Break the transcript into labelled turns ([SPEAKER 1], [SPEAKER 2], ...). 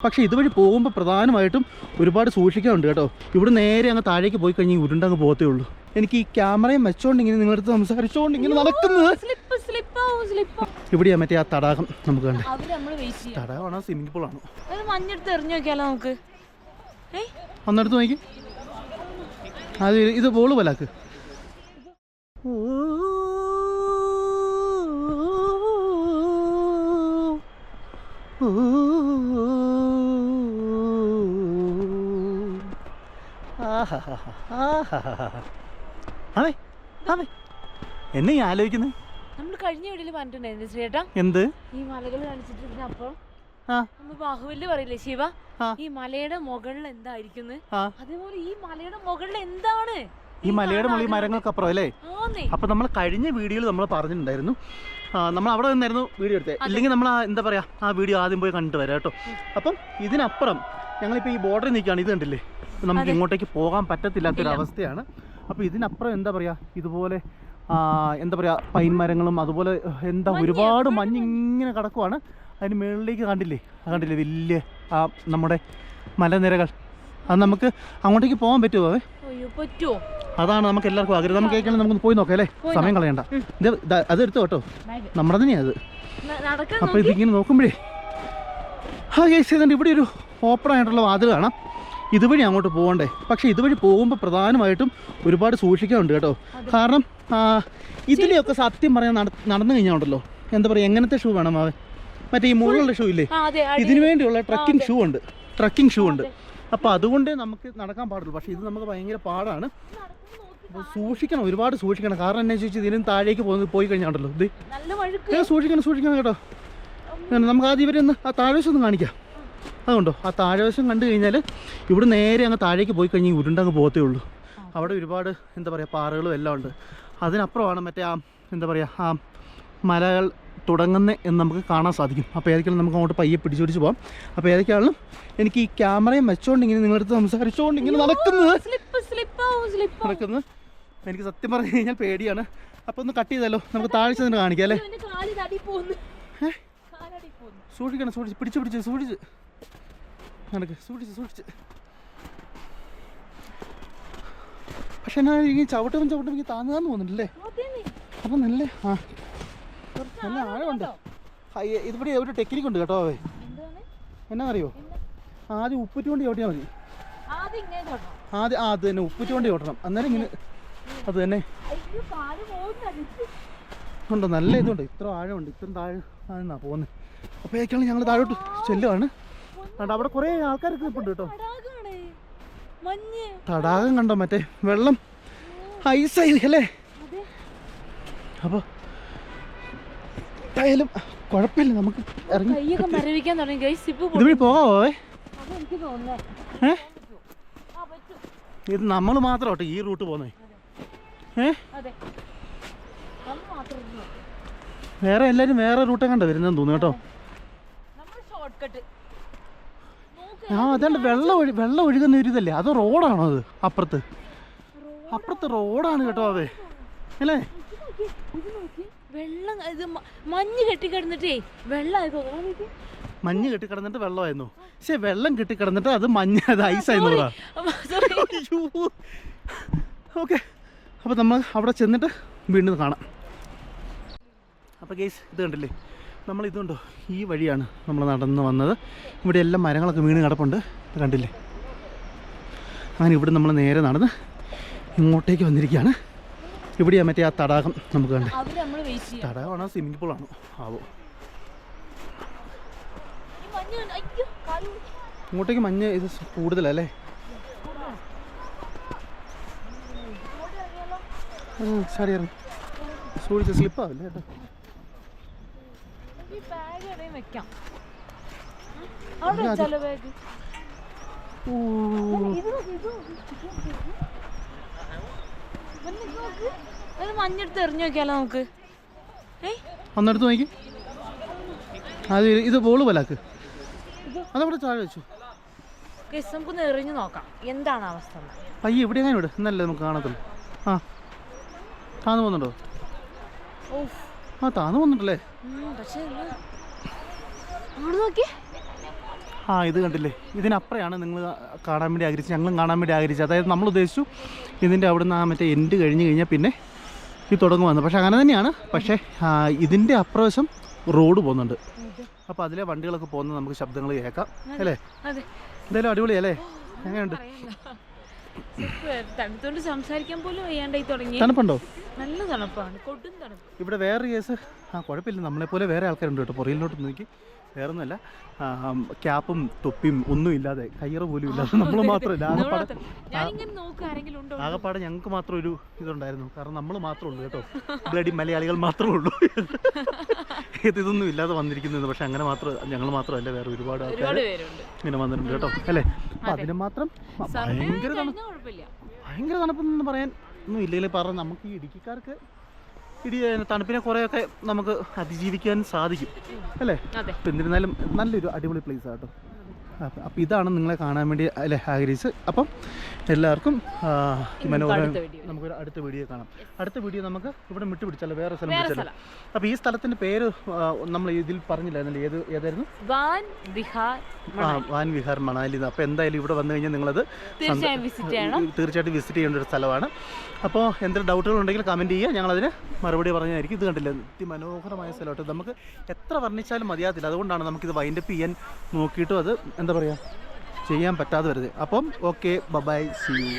[SPEAKER 1] പക്ഷേ ഇതുവഴി പോകുമ്പോൾ പ്രധാനമായിട്ടും ഒരുപാട് സൂക്ഷിക്കാനുണ്ട് കേട്ടോ ഇവിടെ നേരെ അങ്ങ് താഴേക്ക് പോയി കഴിഞ്ഞാൽ ഉരുണ്ടങ്ങ് പോകത്തേ ഉള്ളൂ എനിക്ക് ഈ ക്യാമറയും വെച്ചോണ്ട് ഇങ്ങനെ നിങ്ങളടുത്ത് സംസാരിച്ചോണ്ട് ഇങ്ങനെ നടക്കുന്നത് ഇവിടെയാ മറ്റേ ആ തടാകം നമുക്ക് കണ്ടേ തടാകമാണോ സ്വിമ്മിംഗ് പൂൾ
[SPEAKER 2] ആണോ മഞ്ഞെടുത്ത് എറിഞ്ഞു നോക്കിയാലോ നമുക്ക്
[SPEAKER 1] ഒന്നെടുത്ത് നോക്കി അത് ഇത് ബോൾ പോലാക്ക് എന്നെ ഈ ആലോചിക്കുന്നത്
[SPEAKER 2] നമ്മൾ കഴിഞ്ഞ വീട്ടിൽ പറഞ്ഞിട്ടുണ്ടായിരുന്നു ചേട്ടാ
[SPEAKER 1] എന്ത്?
[SPEAKER 2] ഈ മലകൾ കാണിച്ചിട്ട്
[SPEAKER 1] ആ.
[SPEAKER 2] നമ്മൾ ബാഹുബലി പറയില്ലേ ശിവ. ഈ മലയുടെ മുകളിൽ എന്തായിരിക്കുന്നു? അതേപോലെ ഈ മലയുടെ മുകളിൽ എന്താണ്?
[SPEAKER 1] ഈ മലയുടെ മുകളിൽ മരങ്ങൾക്കപ്പുറം അല്ലേ? അപ്പൊ നമ്മൾ കഴിഞ്ഞ വീഡിയോയിൽ നമ്മൾ പറഞ്ഞിട്ടുണ്ടായിരുന്നു. നമ്മൾ അവിടെ നിന്നായിരുന്നു വീഡിയോ എടുത്തത് ഇല്ലെങ്കിൽ നമ്മൾ എന്താ പറയാ ആ വീഡിയോ ആദ്യം പോയി കണ്ടിട്ട് വരാം കേട്ടോ. അപ്പം ഇതിനപ്പുറം ഞങ്ങളിപ്പോൾ ഈ ബോർഡറിൽ നിൽക്കുകയാണ്. ഇത് കണ്ടില്ലേ? നമുക്ക്. ഇങ്ങോട്ടേക്ക് പോകാൻ
[SPEAKER 2] പറ്റത്തില്ലാത്തൊരവസ്ഥയാണ്
[SPEAKER 1] അപ്പൊ അപ്പോൾ ഇതിനപ്പുറം എന്താ പറയാ? ഇതുപോലെ എന്താ പറയാ പൈൻ മരങ്ങളും അതുപോലെ എന്താ ഒരുപാട്
[SPEAKER 2] മഞ്ഞിങ്ങനെ
[SPEAKER 1] മഞ്ഞ് ഇങ്ങനെ കിടക്കുവാണ്. അതിന് മുകളിലേക്ക് കണ്ടില്ലേ? കണ്ടില്ലേ? വലിയ ആ നമ്മുടെ മലനിരകൾ. അത് നമുക്ക് അങ്ങോട്ടേക്ക് പോകാൻ പറ്റുമോ
[SPEAKER 2] അതെ പറ്റുമോ
[SPEAKER 1] അതാണ് നമുക്ക് എല്ലാവർക്കും ആഗ്രഹം. നമുക്ക് കേൾക്കണം നമുക്ക് പോയി നോക്കാം അല്ലേ? സമയം കളയണ്ട. ഇത് അത് എടുത്തു കേട്ടോ. നമ്മുടെ തന്നെയാ അത്.
[SPEAKER 2] അപ്പൊ
[SPEAKER 1] അപ്പോൾ ഇതിങ്ങനെ നോക്കുമ്പോഴേ ആ കേസ് ഇവിടെ ഒരു ഓപ്പൺ ആയിട്ടുള്ള വാതിൽ കാണാം. ഇതുവഴി അങ്ങോട്ട് പോകണ്ടേ പക്ഷേ ഇതുവഴി പോകുമ്പോൾ പ്രധാനമായിട്ടും ഒരുപാട് സൂക്ഷിക്കാറുണ്ട് കേട്ടോ. കാരണം ഇതിലെയൊക്കെ സത്യം പറയാൻ നടന്നു കഴിഞ്ഞാൽ ഉണ്ടല്ലോ എന്താ പറയുക എങ്ങനത്തെ ഷൂ വേണം അവൻ മറ്റേ ഈ മുകളിലുള്ള ഷൂ ഇല്ലേ? ഇതിനു വേണ്ടിയുള്ള ട്രക്കിംഗ്. ഷൂ ഉണ്ട്. ട്രക്കിംഗ് ഷൂ ഉണ്ട്. അപ്പോൾ അതുകൊണ്ടേ നമുക്ക് നടക്കാൻ പാടുള്ളൂ. പക്ഷേ ഇത് നമുക്ക് ഭയങ്കര പാടാണ്. സൂക്ഷിക്കണം ഒരുപാട് സൂക്ഷിക്കണം. കാരണം എന്നാ ചോദിച്ചാൽ ഇതിനും താഴേക്ക് പോകുന്നത് പോയി കഴിഞ്ഞാണ്ടല്ലോ. ഇത് സൂക്ഷിക്കണം സൂക്ഷിക്കണം കേട്ടോ. നമുക്ക് ആദ്യം ഇവരെ ഒന്ന് ആ താഴ്വശം ഒന്ന് കാണിക്കാം. അതുകൊണ്ടോ ആ താഴ്വശം കണ്ടു കഴിഞ്ഞാൽ ഇവിടെ നേരെ അങ്ങ് താഴേക്ക് പോയി കഴിഞ്ഞാൽ ഉരുണ്ടങ്ങ് പോകത്തേ ഉള്ളൂ. അവിടെ ഒരുപാട് എന്താ പറയുക പാറകളും എല്ലാം ഉണ്ട്. അതിനപ്പുറമാണ് മറ്റേ ആ എന്താ പറയുക ആ മലകൾ തുടങ്ങുന്നത് എന്ന് നമുക്ക് കാണാൻ സാധിക്കും. അപ്പോൾ ഏതൊക്കെയാണ് നമുക്ക് അങ്ങോട്ട് പയ്യെ പിടിച്ചു പിടിച്ച് പോകാം അപ്പോൾ ഏതൊക്കെയാണ് എനിക്ക് ഈ ക്യാമറയും ഇങ്ങനെ നിങ്ങളടുത്ത് സംസാരിച്ചുകൊണ്ട് ഇങ്ങനെ നടക്കുന്നത്. നടക്കുന്നത്. എനിക്ക് സത്യം പറഞ്ഞു കഴിഞ്ഞാൽ പേടിയാണ്. അപ്പോൾ ഒന്ന് കട്ട് ചെയ്തല്ലോ നമുക്ക് താഴ്ച നിന്ന് കാണിക്കാം അല്ലേ? സൂക്ഷിക്കണം സൂക്ഷിച്ച് പിടിച്ച് പിടിച്ച് സൂക്ഷിച്ച്. നടക്ക്. സൂക്ഷിച്ച് സൂക്ഷിച്ച്. പക്ഷെ എന്നാ ഈ ചവിട്ടും ചവിട്ടും എനിക്ക് താങ്ങാന്ന് തോന്നുന്നില്ലേ അപ്പൊ നല്ല ആ. നല്ല
[SPEAKER 2] ആഴം
[SPEAKER 1] ആഴമുണ്ട്. ഇതിവിടെ ഒരു ടെക്നിക്ക് ഉണ്ട് കേട്ടോ അവേ? എന്നാന്നറിയോ? ആദ്യം ഉപ്പുറ്റി കൊണ്ട് ചവിട്ടിയാൽ മതി.
[SPEAKER 2] ആദ്യം
[SPEAKER 1] ആ അത് തന്നെ. ഉപ്പുറ്റി കൊണ്ട് ചവിട്ടണം. അന്നേരം ഇങ്ങനെ അത് തന്നെ. ഉണ്ടോ? നല്ല ഇതുണ്ട്. ഇത്ര ആഴമുണ്ട്. ഇത്ര താഴെ ആണെന്നാ പോകുന്നത് അപ്പോഴേക്കാണ് ഞങ്ങൾ താഴോട്ട് ചെല്ലുവാണ്. അതുകൊണ്ട് അവിടെ കുറേ ആൾക്കാരൊക്കെ നിൽപ്പുണ്ട് കേട്ടോ. തടാകം കണ്ടോ മറ്റേ വെള്ളം. ഐസായി അല്ലേ? അപ്പോൾ എന്തായാലും കുഴപ്പമില്ല നമുക്ക് ഇറങ്ങി ഇതുവഴി പോകാവോ ഏ? ഇത് നമ്മൾ മാത്രം കേട്ടോ ഈ റൂട്ട് പോന്നേ ഏ. വേറെ എല്ലാരും വേറെ റൂട്ടേ കണ്ട വരുന്നതെന്ന് തോന്നുന്നു കട്ട്. ആ അതാണ്ട് വെള്ളം ഒഴി വെള്ളം ഒഴുകുന്ന ഒരു ഇതല്ലേ അത് റോഡാണോ അത് അപ്പുറത്ത്? അപ്പുറത്ത് റോഡാണ് കേട്ടോ അതെ. അല്ലേ?
[SPEAKER 2] വെള്ളം ഇത് മഞ്ഞ് കെട്ടിക്കിടന്നിട്ടേ വെള്ളമായി തോന്നുന്നു
[SPEAKER 1] മഞ്ഞ് കെട്ടിക്കിടന്നിട്ട് വെള്ളമായിരുന്നു. പക്ഷേ വെള്ളം കെട്ടിക്കിടന്നിട്ട് അത് മഞ്ഞ് അത് ഐസായിരുന്നു ഓക്കെ. അപ്പോൾ നമ്മൾ അവിടെ ചെന്നിട്ട് വീണ്ടും കാണാം. അപ്പോൾ കേസ് ഇത് കണ്ടില്ലേ? നമ്മൾ ഇതുണ്ടോ ഈ വഴിയാണ് നമ്മൾ നടന്ന് വന്നത്. ഇവിടെ എല്ലാം മരങ്ങളൊക്കെ വീണ് കിടപ്പുണ്ട്. കണ്ടില്ലേ? അങ്ങനെ ഇവിടെ നമ്മൾ നേരെ നടന്ന് ഇങ്ങോട്ടേക്ക് വന്നിരിക്കുകയാണ്. ഇവിടെയാ മറ്റേ ആ തടാകം നമുക്ക് കണ്ടേ. തടാകമാണോ സ്വിമ്മിംഗ് പൂളാണോ ആവോ. ഇങ്ങോട്ടേക്ക് മഞ്ഞ് ഇത് കൂടുതലല്ലേ? സാരി ഇറങ്ങി. സൂക്ഷിച്ച് സ്ലിപ്പാവില്ലേ കേട്ടോ.
[SPEAKER 2] ഈ ബാഗ് എവിടെയും വെക്കാം. അവിടെ വെച്ചാലോ ബാഗ്. ഒരു മഞ്ഞെടുത്ത് എറിഞ്ഞു നോക്കിയാലോ നമുക്ക്?
[SPEAKER 1] ഒന്നെടുത്ത് നോക്കി. അത് ഇത് ബോൾ പോലാക്ക് അതവിടെ താഴെ വെച്ചു.
[SPEAKER 2] നമുക്ക് എറിഞ്ഞു നോക്കാം. എന്താണ് അവസ്ഥ.
[SPEAKER 1] പയ്യെ ഇവിടെ? എങ്ങനെ വിട് എന്നല്ലേ നമുക്ക് കാണത്തുള്ളൂ. ആ. കാണുന്നു പോകുന്നുണ്ടോ?
[SPEAKER 2] ഓഫ്
[SPEAKER 1] ആ താന്ന്
[SPEAKER 2] വന്നിട്ടല്ലേ?
[SPEAKER 1] ആ ഇത് കണ്ടില്ലേ? ഇതിനപ്പുറയാണ് നിങ്ങൾ കാണാൻ വേണ്ടി ആഗ്രഹിച്ചത്. ഞങ്ങളും കാണാൻ വേണ്ടി ആഗ്രഹിച്ചത്. അതായത് നമ്മൾ ഉദ്ദേശിച്ചു ഇതിന്റെ അവിടുന്ന് ആ മറ്റേ എൻഡ് കഴിഞ്ഞ് കഴിഞ്ഞാൽ പിന്നെ ഇത് തുടങ്ങുമെന്ന് പക്ഷേ അങ്ങനെ തന്നെയാണ്. പക്ഷേ ഇതിന്റെ അപ്രവശം റോഡ് പോകുന്നുണ്ട്. അപ്പോൾ അതിലെ വണ്ടികളൊക്കെ പോകുന്നത് നമുക്ക് ശബ്ദങ്ങൾ കേൾക്കാം. അല്ലേ? എന്തായാലും അടിപൊളിയല്ലേ? എങ്ങനെയുണ്ട്?
[SPEAKER 2] തണുത്തോണ്ട് സംസാരിക്കാൻ പോലും വയ്യാണ്ടായി തുടങ്ങി.
[SPEAKER 1] തണുപ്പുണ്ടോ?
[SPEAKER 2] നല്ല തണുപ്പാണ്. കൊടും തണുപ്പ്.
[SPEAKER 1] ഇവിടെ വേറെ കേസ് ആ കുഴപ്പമില്ല. നമ്മളെപ്പോലെ വേറെ ആൾക്കാരുണ്ട് കേട്ടോ. പുറയിലോട്ട് നോക്കി. വേറെ ഒന്നുമല്ല ക്യാപ്പും തൊപ്പിയും ഒന്നും ഇല്ലാതെ കയ്യറ പോലും ഇല്ലാതെ നമ്മൾ മാത്രമല്ല. ആകപ്പാടെ ആകപ്പാടെ ഞങ്ങൾക്ക് മാത്രം ഒരു ഇതുണ്ടായിരുന്നു. കാരണം നമ്മൾ മാത്രമേ ഉള്ളൂ കേട്ടോ. ബ്ലഡി മലയാളികൾ മാത്രമേ ഉള്ളൂ. ഇത് ഇതൊന്നും ഇല്ലാതെ വന്നിരിക്കുന്നു പക്ഷെ അങ്ങനെ മാത്രം ഞങ്ങൾ മാത്രമല്ല. വേറെ ഒരുപാട് ആൾക്കാർ ഇങ്ങനെ വന്നിട്ടുണ്ട് കേട്ടോ. അല്ലേ? അപ്പം അതിന് മാത്രം ഭയങ്കര ഭയങ്കര തണുപ്പെന്ന് പറയാൻ ഒന്നും ഇല്ലെങ്കിൽ പറ നമുക്ക് ഈ ഇടുക്കിക്കാർക്ക് ഇടി തണുപ്പിനെ കുറേയൊക്കെ നമുക്ക് അതിജീവിക്കാൻ സാധിക്കും. അല്ലേ? എന്നിരുന്നാലും നല്ലൊരു അടിപൊളി പ്ലേസ് കേട്ടോ. അപ്പം അപ്പം ഇതാണ് നിങ്ങളെ കാണാൻ വേണ്ടി അല്ലേ ആഗ്രഹിച്ച് അപ്പം എല്ലാവർക്കും മനോഹരം നമുക്കൊരു അടുത്ത വീഡിയോ കാണാം. അടുത്ത വീഡിയോ നമുക്ക് ഇവിടെ മിട്ട് പിടിച്ചല്ലോ വേറെ സ്ഥലം. പിടിച്ചല്ലോ അപ്പോൾ ഈ സ്ഥലത്തിന്റെ പേര് നമ്മൾ ഇതിൽ പറഞ്ഞില്ലായിരുന്നല്ലോ? ഏത് ഏതായിരുന്നു?
[SPEAKER 2] വാൻ വിഹാർ
[SPEAKER 1] ആ വാൻ വിഹാർ മണാലി അപ്പോൾ എന്തായാലും ഇവിടെ വന്നു കഴിഞ്ഞാൽ നിങ്ങളത് തീർച്ചയായിട്ടും വിസിറ്റ് ചെയ്യേണ്ട ഒരു സ്ഥലമാണ്. അപ്പോൾ എന്തെങ്കിലും ഡൗട്ടുകൾ ഉണ്ടെങ്കിൽ കമന്റ് ചെയ്യുക. ഞങ്ങളതിന് മറുപടി പറഞ്ഞായിരിക്കും. ഇത് കണ്ടില്ല? അതിമനോഹരമായ സ്ഥലമായിട്ട് നമുക്ക് എത്ര വർണിച്ചാലും മതിയാകത്തില്ല. അതുകൊണ്ടാണ് നമുക്കിത് വൈൻഡപ്പ് ചെയ്യാൻ നോക്കിയിട്ടും അത്. എന്താ പറയുക ചെയ്യാൻ പറ്റാതെ വരുത് അപ്പം ഓക്കെ ബബായ് സി യു